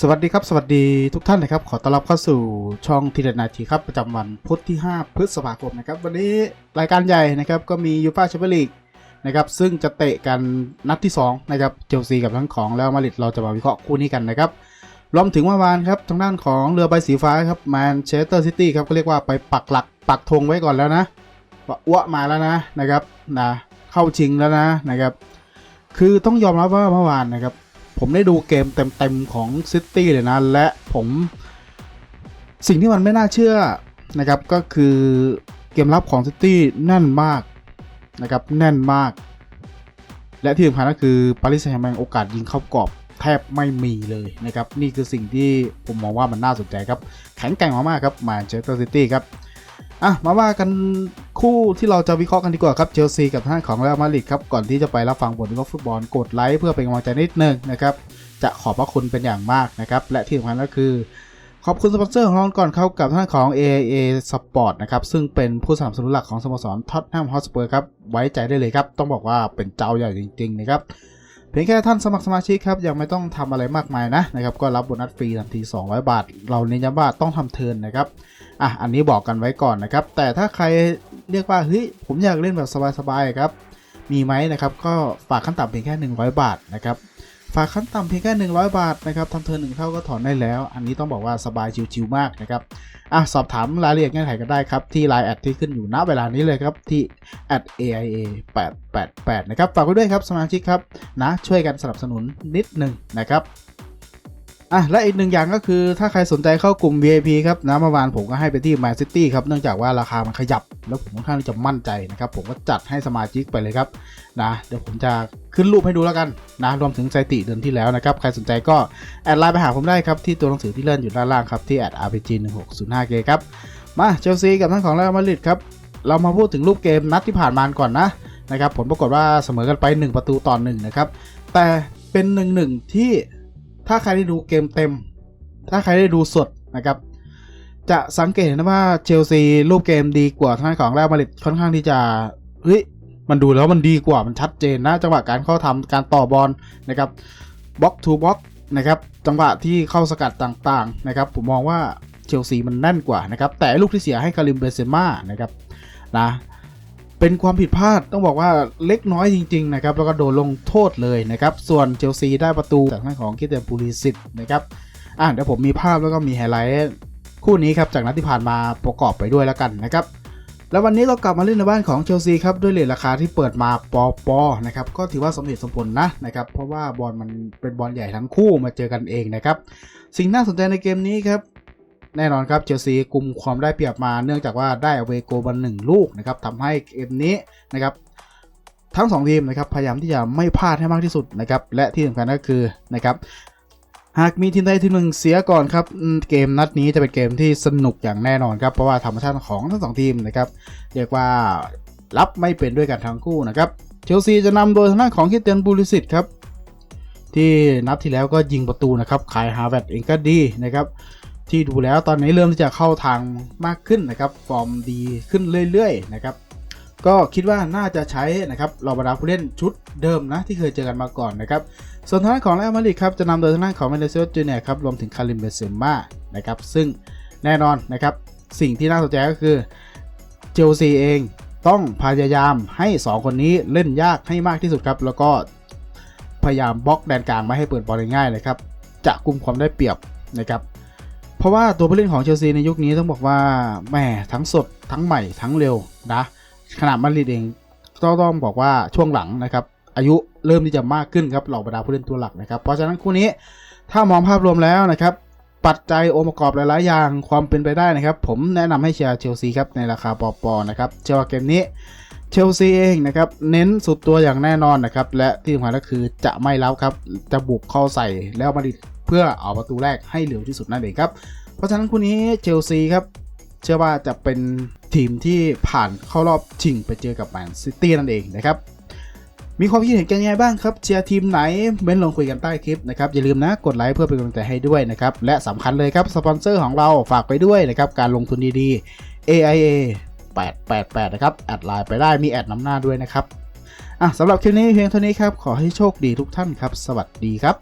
สวัสดีครับ สวัสดีทุกท่านนะครับ ขอต้อนรับเข้าสู่ช่องทีเด็ดนาทีครับ ประจำวันพุธที่ 5 พฤษภาคมนะครับ วันนี้รายการใหญ่นะครับ ก็มียูฟาแชมเปี้ยนลีกนะครับ ซึ่งจะเตะกันนัดที่ 2 นะครับเชลซีกับทั้งของแล้วมาริดเราจะมาวิเคราะห์คู่นี้กันนะครับ รวมถึงเมื่อวานครับ ทางด้านของเรือใบสีฟ้าครับแมนเชสเตอร์ซิตี้ครับก็เรียกว่าไปปักหลักปักธงไว้ก่อนแล้วนะว่าอ้วมาแล้วนะนะครับนะเข้าชิงแล้วนะนะครับ คือต้องยอมรับว่าเมื่อวานนะครับ ผมได้ดูเกมเต็มๆของซิตี้เลยนะ และผมสิ่งที่มันไม่น่าเชื่อนะครับ ก็คือเกมรับของซิตี้แน่นมากนะครับแน่นมาก และที่สำคัญก็คือปารีสแซงต์แมงโอกาสยิงเข้ากรอบแทบไม่มีเลยนะครับ นี่คือสิ่งที่ผมมองว่ามันน่าสนใจครับ แข็งแกร่งมากๆครับแมนเชสเตอร์ซิตี้ครับ อะ มาว่ากัน คู่ที่เราจะวิเคราะห์กันดีกว่าครับเชลซีกับทางด้านของเรอัลมาดริดครับก่อนที่จะไปรับฟังบทวิเคราะห์ฟุตบอลกดไลค์เพื่อเป็นกำลังใจนิดนึงนะครับจะขอบพระคุณเป็นอย่างมากนะครับและที่สำคัญก็คือ ขอบคุณสปอนเซอร์ของเราก่อนเข้ากับท่านของ AIA Sport นะครับซึ่งเป็นผู้สนับสนุนหลักของสโมสรท็อตแนมฮอสเปอร์ครับไว้ใจได้เลยครับต้องบอกว่าเป็นเจ้าใหญ่จริงๆนะครับเพียงแค่ท่านสมัครสมาชิกครับยังไม่ต้องทำอะไรมากมายนะนะครับก็รับโบนัสฟรีทันที 200 บาท เราเน้นย้ำว่าต้องทำเทินนะครับอะอันนี้บอกกันไว้ก่อนนะครับแต่ถ้าใคร เรียกว่าเฮ้ยผมอยากเล่นแบบสบายๆครับ มีไหมนะครับก็ฝากขั้นต่ำเพียงแค่ 100 บาทนะครับฝากขั้นต่ำเพียงแค่ 100 บาทนะครับทำเทินหนึ่งเท่าก็ถอนได้แล้ว อันนี้ต้องบอกว่าสบายชิวๆมากนะครับอะสอบถามรายละเอียดเงื่อนไขกันได้ครับ ที่ Line แอดที่ขึ้นอยู่ณเวลานี้เลยครับ ที่ @aia 888นะครับฝากไว้ด้วยครับสมาชิกครับนะช่วยกันสนับสนุนนิดหนึ่งนะครับ อะและอีกหนึ่งอย่างก็คือถ้าใครสนใจเข้ากลุ่ม VIP ครับนะเมื่อวานผมก็ให้ไปที่ Man City ครับเนื่องจากว่าราคามันขยับ แล้วผมค่อนข้างจะมั่นใจนะครับ ผมก็จัดให้สมาชิกไปเลยครับนะเดี๋ยวผมจะขึ้นรูปให้ดูแล้วกันนะรวมถึงสถิติเดือนที่แล้วนะครับ ใครสนใจก็ แอดไลน์ไปหาผมได้ครับ ที่ตัวหนังสือที่เลื่อนอยู่ด้านล่างครับ ที่แอด @rpg 1 6 0 5 k ครับ มาเชลซีกับทั้งของเรอัลมาดริดครับเรามาพูดถึงรูปเกมนัดที่ผ่านมาก่อนนะนะครับผลปรากฏว่าเสมอกันไป 1 ประตูต่อ1นะครับแต่เป็น1นึที่ ถ้าใครได้ดูเกมเต็ม ถ้าใครได้ดูสดนะครับ จะสังเกตเห็นว่าเชลซีรูปเกมดีกว่าทางด้านของเรอัลมาริดค่อนข้างที่จะเฮ้ยมันดูแล้วมันดีกว่ามันชัดเจนนะจังหวะการเข้าทำการต่อบอลนะครับบล็อกทูบล็อกนะครับจังหวะที่เข้าสกัดต่างๆนะครับผมมองว่าเชลซีมันแน่นกว่านะครับแต่ลูกที่เสียให้คาริมเบเซม่านะครับนะ เป็นความผิดพลาดต้องบอกว่าเล็กน้อยจริงๆนะครับแล้วก็โดนลงโทษเลยนะครับส่วนเชลซีได้ประตูจากทางของคิเตนปูลิสิตนะครับอะเดี๋ยวผมมีภาพแล้วก็มีไฮไลท์คู่นี้ครับจากนัดที่ผ่านมาประกอบไปด้วยแล้วกันนะครับแล้ววันนี้เรากลับมาเล่นในบ้านของเชลซีครับด้วยเลทราคาที่เปิดมาปอปอนะครับก็ถือว่าสมเหตุสมผลนะนะครับเพราะว่าบอลมันเป็นบอลใหญ่ทั้งคู่มาเจอกันเองนะครับสิ่งน่าสนใจในเกมนี้ครับ แน่นอนครับเชลซีกลุ่มความได้เปรียบมาเนื่องจากว่าได้อเวโกบันหนึ่งลูกนะครับทำให้เกมนี้นะครับทั้ง 2 ทีมนะครับพยายามที่จะไม่พลาดให้มากที่สุดนะครับและที่สำคัญก็คือนะครับหากมีทีมใดทีมหนึ่งเสียก่อนครับเกมนัดนี้จะเป็นเกมที่สนุกอย่างแน่นอนครับเพราะว่าธรรมชาติของทั้งสองทีมนะครับเรียกว่ารับไม่เป็นด้วยกันทั้งคู่นะครับเชลซีจะนำโดยทางด้านของคิเตนบูลิสิตครับที่นัดที่แล้วก็ยิงประตูนะครับคายฮาเวตเองก็ดีนะครับ ที่ดูแล้วตอนนี้เริ่มที่จะเข้าทางมากขึ้นนะครับ ฟอร์มดีขึ้นเรื่อยๆนะครับ ก็คิดว่าน่าจะใช้นะครับเราบรรดาผู้เล่นชุดเดิมนะ ที่เคยเจอกันมาก่อนนะครับ ส่วนทางด้านของเรอัลมาริครับจะนำโดยทางด้านของเมเนเซลจูเนียครับรวมถึงคาริมเบเซม่านะครับซึ่งแน่นอนนะครับสิ่งที่น่าสนใจก็คือเจลซีเองต้องพยายามให้ 2 คนนี้เล่นยากให้มากที่สุดครับ แล้วก็พยายามบล็อกแดนกลางไม่ให้เปิดบอลง่ายเลยครับ จะกุมความได้เปรียบนะครับ เพราะว่าตัวผู้เล่นของเชลซีในยุคนี้ต้องบอกว่าแหมทั้งสดทั้งใหม่ทั้งเร็วนะขนาดมาดริดเองต้องต้องบอกว่าช่วงหลังนะครับอายุเริ่มที่จะมากขึ้นครับเหล่าบรรดาผู้เล่นตัวหลักนะครับเพราะฉะนั้นคู่นี้ถ้ามองภาพรวมแล้วนะครับปัจจัยองค์ประกอบหลายๆอย่างความเป็นไปได้นะครับ ผมแนะนำให้เชียร์เชลซีครับในราคาปอปอนะครับเชื่อว่าเกมนี้เชลซีเองนะครับเน้นสุดตัวอย่างแน่นอนนะครับและที่สำคัญก็คือจะไม่รับครับจะบุกเข้าใส่แล้วมาดิ เพื่อเอาประตูแรกให้เร็วที่สุดนั่นเองครับ เพราะฉะนั้นคู่นี้เชลซีครับเชื่อว่าจะเป็นทีมที่ผ่านเข้ารอบชิงไปเจอกับแมนซิตี้นั่นเองนะครับมีความคิดเห็นกันยังไงบ้างครับเชียร์ทีมไหนเม้นลงคุยกันใต้คลิปนะครับอย่าลืมนะกดไลค์เพื่อเป็นกำลังใจให้ด้วยนะครับและสำคัญเลยครับสปอนเซอร์ของเราฝากไปด้วยนะครับการลงทุนดีๆ AIA 888นะครับแอดไลน์ไปได้มีแอดนำหน้าด้วยนะครับอะสำหรับคลิปนี้เพียงเท่านี้ครับขอให้โชคดีทุกท่านครับ สวัสดีครับ